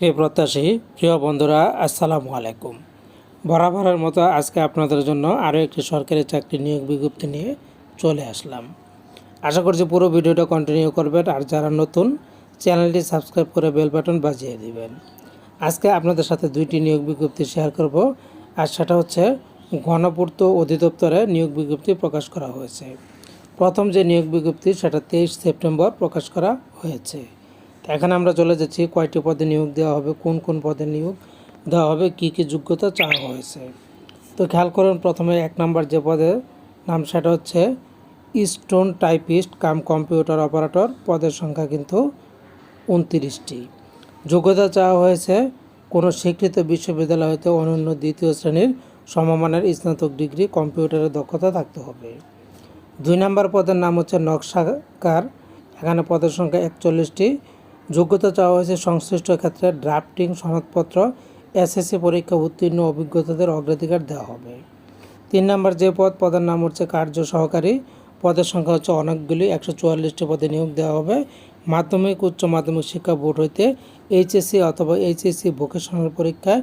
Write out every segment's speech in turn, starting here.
প্রিয় প্রত্যাশী, প্রিয় বন্ধুরা, আসসালামু আলাইকুম। বরাবরের মতো আজকে আপনাদের জন্য আরও একটি সরকারি চাকরি নিয়োগ বিজ্ঞপ্তি নিয়ে চলে আসলাম। আশা করছি পুরো ভিডিওটা কন্টিনিউ করবেন আর যারা নতুন, চ্যানেলটি সাবস্ক্রাইব করে বেল বাটন বাজিয়ে দিবেন। আজকে আপনাদের সাথে দুইটি নিয়োগ বিজ্ঞপ্তি শেয়ার করব আর সেটা হচ্ছে গণপূর্ত অধিদপ্তরে নিয়োগ বিজ্ঞপ্তি প্রকাশ করা হয়েছে। প্রথম যে নিয়োগ বিজ্ঞপ্তি সেটা তেইশ সেপ্টেম্বর প্রকাশ করা হয়েছে। এখানে আমরা চলে যাচ্ছি, কয়টি পদে নিয়োগ দেওয়া হবে, কোন কোন পদে নিয়োগ দেওয়া হবে, কী কী যোগ্যতা চাওয়া হয়েছে। তো খেয়াল করুন, প্রথমে এক নম্বর যে পদে নাম সেটা হচ্ছে steno typist cum computer operator, পদের সংখ্যা কিন্তু উনত্রিশটি। যোগ্যতা চাওয়া হয়েছে কোনো স্বীকৃত বিশ্ববিদ্যালয় হতে অনন্য দ্বিতীয় শ্রেণির সমমানের স্নাতক ডিগ্রি, কম্পিউটারের দক্ষতা থাকতে হবে। দুই নম্বর পদের নাম হচ্ছে নকশাকার, এখানে পদের সংখ্যা একচল্লিশটি। যোগ্যতা চাওয়া হয়েছে সংশ্লিষ্ট ক্ষেত্রে ড্রাফটিং সনদপত্র, এসএসসি পরীক্ষা উত্তীর্ণ অভিজ্ঞতাদের অগ্রাধিকার দেওয়া হবে। তিন নম্বর, যে পদ পদের নাম হচ্ছে কার্য সহকারী, পদের সংখ্যা হচ্ছে অনেকগুলি, একশো চুয়াল্লিশটি পদে নিয়োগ দেওয়া হবে। মাধ্যমিক, উচ্চ মাধ্যমিক শিক্ষা বোর্ড হইতে এইচএসসি অথবা এইচএসসি ভোকেশনাল পরীক্ষায়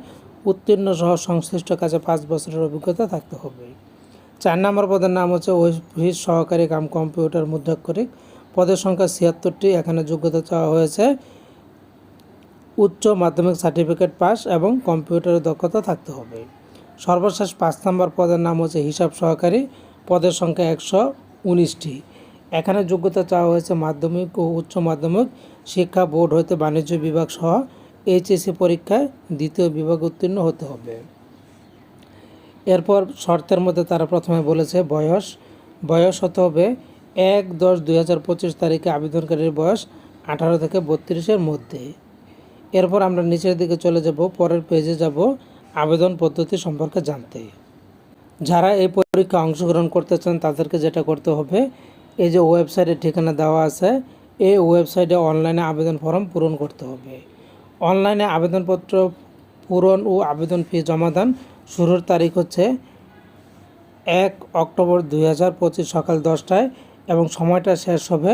উত্তীর্ণ সহ সংশ্লিষ্ট কাজে পাঁচ বছরের অভিজ্ঞতা থাকতে হবে। চার নম্বর পদের নাম হচ্ছে অফিস সহকারী কাম কম্পিউটার মুদ্রাক্ষরিক পদের সংখ্যা ছিয়াত্তরটি, এখানে যোগ্যতা চাওয়া হয়েছে। উচ্চ মাধ্যমিক সার্টিফিকেট পাস এবং কম্পিউটারের দক্ষতা থাকতে হবে। সর্বশেষ পাঁচ নম্বর পদের নাম হচ্ছে হিসাব সহকারী, পদের সংখ্যা একশো উনিশটি। এখানে যোগ্যতা চাওয়া হয়েছে মাধ্যমিক ও উচ্চ মাধ্যমিক শিক্ষা বোর্ড হতে বাণিজ্য বিভাগ সহ এইচএসসি পরীক্ষায় দ্বিতীয় বিভাগ উত্তীর্ণ হতে হবে। এরপর শর্তের মধ্যে তারা প্রথমে বলেছে বয়স। বয়স হতে হবে এক দশ দুই হাজার পঁচিশ তারিখে আবেদনকারীর বয়স আঠারো থেকে বত্রিশের মধ্যে। এরপর আমরা নিচের দিকে চলে যাব, পরের পেজে যাব আবেদন পদ্ধতি সম্পর্কে জানতে। যারা এই পরীক্ষা অংশগ্রহণ করতে চান, তাদেরকে যেটা করতে হবে, এই যে ওয়েবসাইটের ঠিকানা দেওয়া আছে, এই ওয়েবসাইটে অনলাইনে আবেদন ফর্ম পূরণ করতে হবে। অনলাইনে আবেদনপত্র পূরণ ও আবেদন ফি জমাদান শুরুর তারিখ হচ্ছে এক অক্টোবর দুই হাজার পঁচিশ সকাল দশটায়। এবং সময়টা শেষ হবে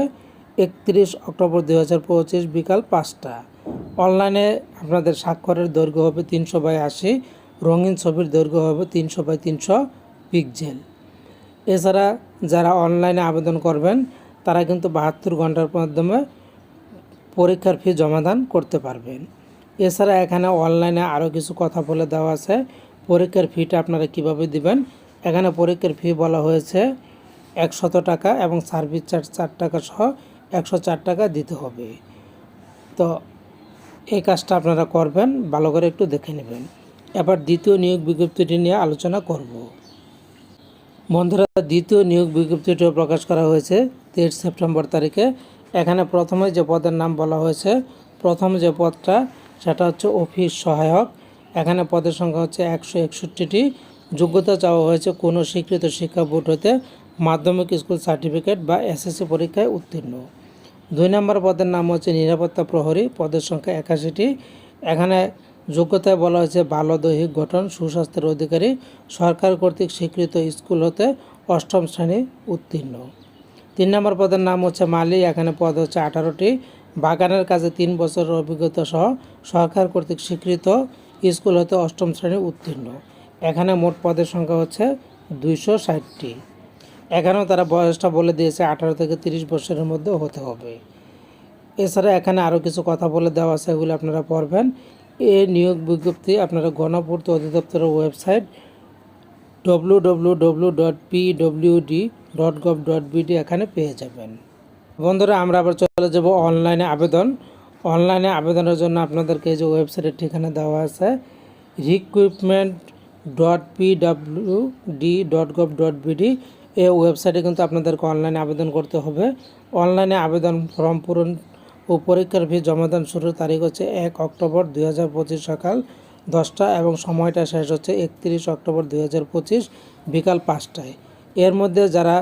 একত্রিশ অক্টোবর দুই হাজার পঁচিশ বিকাল পাঁচটা। অনলাইনে আপনাদের স্বাক্ষরের দৈর্ঘ্য হবে তিনশো বাই আশি, রঙিন ছবির দৈর্ঘ্য হবে তিনশো বাই তিনশো পিকজেল এছাড়া যারা অনলাইনে আবেদন করবেন, তারা কিন্তু বাহাত্তর ঘণ্টার মাধ্যমে পরীক্ষার ফি জমাদান করতে পারবেন। এছাড়া এখানে অনলাইনে আরও কিছু কথা বলে দেওয়া আছে। পরীক্ষার ফিটা আপনারা কীভাবে দিবেন? এখানে পরীক্ষার ফি বলা হয়েছে একশত টাকা এবং সার্ভিস চার্জ চার টাকা সহ একশো চার টাকা দিতে হবে। তো এই কাজটা আপনারা করবেন, ভালো করে একটু দেখে নেবেন। এবার দ্বিতীয় নিয়োগ বিজ্ঞপ্তিটি নিয়ে আলোচনা করব। বন্ধুরা, দ্বিতীয় নিয়োগ বিজ্ঞপ্তিটিও প্রকাশ করা হয়েছে তেইশ সেপ্টেম্বর তারিখে। এখানে প্রথমে যে পদের নাম বলা হয়েছে, প্রথম যে পদটা সেটা হচ্ছে অফিস সহায়ক। এখানে পদের সংখ্যা হচ্ছে একশো একষট্টিটি। যোগ্যতা চাওয়া হয়েছে কোনো স্বীকৃত শিক্ষা বোর্ড হতে মাধ্যমিক স্কুল সার্টিফিকেট বা এসএসসি পরীক্ষায় উত্তীর্ণ। দুই নম্বর পদের নাম হচ্ছে নিরাপত্তা প্রহরী। পদের সংখ্যা একাশিটি। এখানে যোগ্যতায় বলা হয়েছে ভালো দৈহিক গঠন, সুস্বাস্থ্যের অধিকারী, সরকার কর্তৃক স্বীকৃত স্কুল হতে অষ্টম শ্রেণি উত্তীর্ণ। তিন নম্বর পদের নাম হচ্ছে মালি এখানে পদ হচ্ছে আঠারোটি। বাগানের কাজে তিন বছরের অভিজ্ঞতা সহ সরকার কর্তৃক স্বীকৃত স্কুল হতে অষ্টম শ্রেণি উত্তীর্ণ। এখানে মোট পদের সংখ্যা হচ্ছে দুইশো ষাটটি। এখানেও তারা বয়সটা বলে দিয়েছে, আঠারো থেকে তিরিশ বছরের মধ্যে হতে হবে। এছাড়া এখানে আরও কিছু কথা বলে দেওয়া আছে, এগুলো আপনারা পড়বেন। এই নিয়োগ বিজ্ঞপ্তি আপনারা গণপূর্ত অধিদপ্তরের website W W dot P WD dot gov dot BD এখানে পেয়ে যাবেন। বন্ধুরা, আমরা আবার চলে যাব অনলাইনে আবেদন। অনলাইনে আবেদনের জন্য আপনাদেরকে যে ওয়েবসাইটের ঠিকানা দেওয়া আছে recruitment dot P W D dot gov dot BD এই ওয়েবসাইটে কিন্তু আপনাদেরকে অনলাইনে আবেদন করতে হবে। অনলাইনে আবেদন ফর্ম পূরণ ও পরীক্ষার ফি জমাদান শুরুর তারিখ হচ্ছে এক অক্টোবর দুই হাজার পঁচিশ সকাল দশটা এবং সময়টা শেষ হচ্ছে একত্রিশ অক্টোবর দুই হাজার পঁচিশ বিকাল পাঁচটায়। এর মধ্যে যারা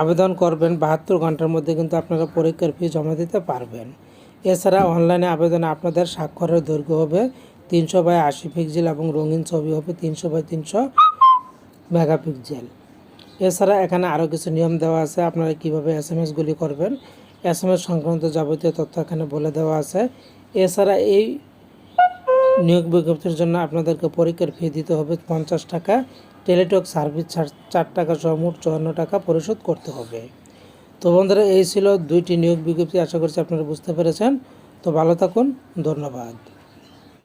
আবেদন করবেন বাহাত্তর ঘণ্টার মধ্যে কিন্তু আপনারা পরীক্ষার ফি জমা দিতে পারবেন। এছাড়া অনলাইনে আবেদনে আপনাদের স্বাক্ষরের দৈর্ঘ্য হবে তিনশো বাই আশি পিক্সেল এবং রঙিন ছবি হবে তিনশো বাই তিনশো মেগাপিক্সেল। এছাড়া এখানে আরও কিছু নিয়ম দেওয়া আছে। আপনারা কীভাবে এস এম এসগুলি করবেন? এস এম এস সংক্রান্ত যাবতীয় তথ্য এখানে বলে দেওয়া আছে। এছাড়া এই নিয়োগ বিজ্ঞপ্তির জন্য আপনাদেরকে পরীক্ষার ফি দিতে হবে পঞ্চাশ টাকা। টেলিটক সার্ভিস চার- টাকা সহ মোট চুয়ান্ন টাকা পরিশোধ করতে হবে। তো বন্ধুরা, এই ছিল দুইটি নিয়োগ বিজ্ঞপ্তি। আশা করছি আপনারা বুঝতে পেরেছেন। তো ভালো থাকুন। ধন্যবাদ।